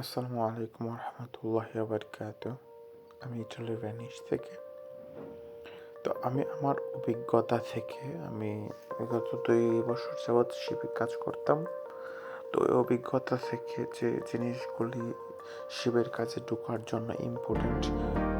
আসসালামু আলাইকুম রহমতুল্লাহ আবরকাত আমি চলে ভ্যানিস থেকে। তো আমি আমার অভিজ্ঞতা থেকে আমি বিগত দুই বছর যাবৎ শিবে কাজ করতাম। তো ওই অভিজ্ঞতা থেকে যে জিনিসগুলি শিবের কাজে ঢোকার জন্য ইম্পর্টেন্ট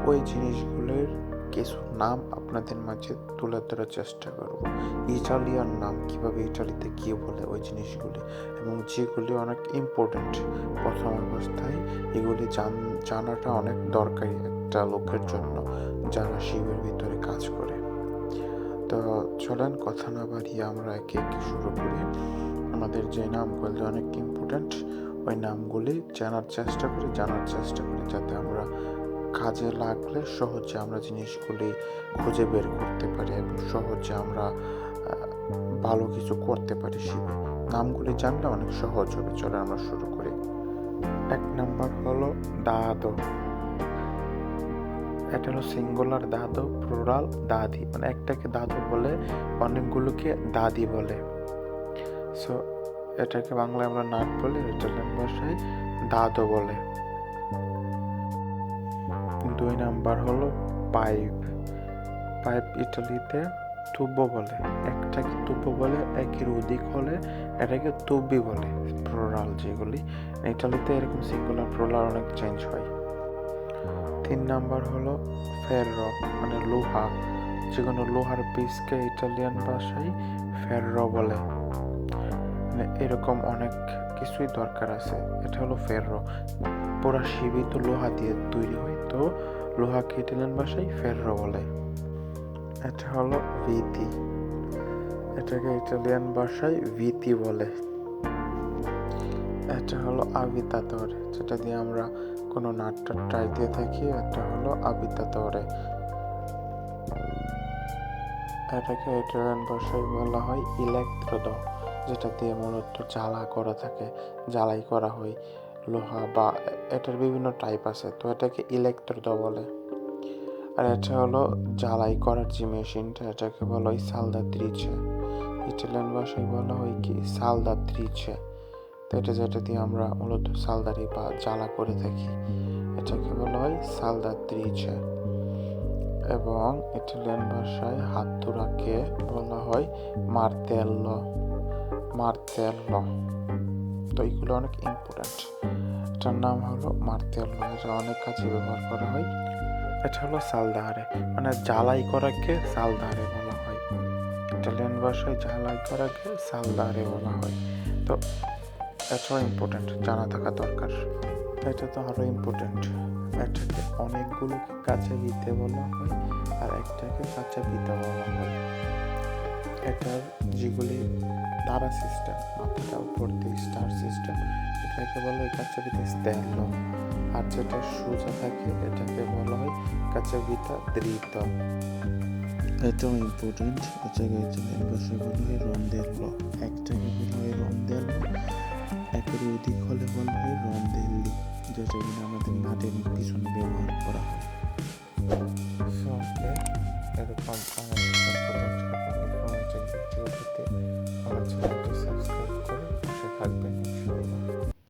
ওই জিনিসগুলোর কিছু নাম আপনাদের মাঝে তুলে ধরার চেষ্টা করব। ইটালিয়ান নাম কীভাবে ইটালিতে গিয়ে বলে ওই জিনিসগুলি? এবং যেগুলি অনেক ইম্পর্টেন্ট প্রথম অবস্থায়, এগুলি জান, জানাটা অনেক দরকারি একটা লোকের জন্য যারা শিবের ভিতরে কাজ করে। তো চলেন কথা না বাড়িয়ে আমরা একে একে শুরু করি। আমাদের যে নামগুলি অনেক ইম্পর্টেন্ট ওই নামগুলি জানার চেষ্টা করি, জানার চেষ্টা করি যাতে আমরা কাজে লাগলে সহজে আমরা জিনিসগুলি খুঁজে বের করতে পারি এবং সহজে আমরা ভালো কিছু করতে পারি শিবে নামগুলি জানলে অনেক সহজ হবে। চলে আমরা শুরু করি। এক নাম্বার হলো দাদো। এটা হলো সিঙ্গুলার দাদো, প্লুরাল দাদি। মানে একটাকে দাদু বলে, অনেকগুলোকে দাদি বলে। সো এটাকে বাংলায় আমরা নাট বলি ইটালিয়ান ভাষায় দাদো বলে। দুই নাম্বার হলো পাইপ। পাইপ ইটালিতে তুব্য বলে। একটাকে তুব্য বলে একের অধিক হলে এটাকে তুব্বি বলে প্রোরাল যেগুলি। ইটালিতে এরকম সিঙ্গুলার প্রোরাল অনেক চেঞ্জ হয়। তিন নাম্বার হলো ফেররো মানে লোহা। যে কোনো লোহার পিসকে ইটালিয়ান ভাষায় ফেররো বলে। মানে এরকম অনেক কিছুই দরকার আছে। এটা হলো ফেররো। পুরা শিবি তো লোহা দিয়ে তৈরি হয়। তো লোহাকে ইটালিয়ান ভাষায় ফেররো বলে। এটা হলো ভিতি। এটাকে ইটালিয়ান ভাষায় ভিতি বলে। এটা হলো আবিতাতরে। যেটা দিয়ে আমরা কোনো নাটটা ট্রাই দিয়ে থাকি, এটা হলো আবিতাতরে। এটাকে ইটালিয়ান ভাষায় বলা হয় ইলেকট্রোদ যেটা দিয়ে মূলত জ্বালা করা থাকে, জ্বালাই করা হয়, লোহা বা এটার বিভিন্ন টাইপ আছে, তো এটাকে ইলেকট্রোদ বলে। আর এটা হলো জ্বালাই করার যে মেশিনটা এটাকে বলা হয় সালদাত্রিছে। ইটালিয়ান ভাষায় বলা হয় কি? সালদাত্রিছে। তো এটা যেটা দিয়ে আমরা মূলত সালদারি বা জ্বালা করে থাকি, এটাকে বলা হয় সালদাত্রিছে। এবং ইটালিয়ান ভাষায় হাতুরাকে বলা হয় মার্তেল্ল। মার্তেল্ল। তো এইগুলো অনেক ইম্পর্ট্যান্ট এটার নাম হলো মার্তেল্ল। এটা অনেক কাজে ব্যবহার করা হয়। এটা হলো সালদাহারে। মানে জ্বালাই করাকে সালদাহারে বলা হয়। ইটালিয়ান ভাষায় জ্বালাই করাকে সালদাহারে বলা হয়। তো এটাও ইম্পর্ট্যান্ট জানা থাকা দরকার। এটা তো আরও ইম্পর্ট্যান্ট এটাকে অনেকগুলোকে কাঁচা দিতে বলা হয় আর একটাকে কাঁচা দিতে বলা হয়। এটার যেগুলি তারা সিস্টেম মাথাটা উপর দিয়ে স্টার সিস্টেম এটাকে বলা হয় কাঁচা বিতা স্ট্যান্ড আর যেটা সোজা থাকে এটাকে বলা হয় কাঁচা বিতা দৃত। এটাও ইম্পর্টেন্ট এটাকে ইটালিয়ান ভাষায় বলা হয় রন্দেল্লো একটাকে বলা হয় রন্দেল্লো একের অধিক হলে বলা হয় রন্দেল্লি যেটা কিনা আমাদের নাটের পিছনে ব্যবহার করা হয়। এরকম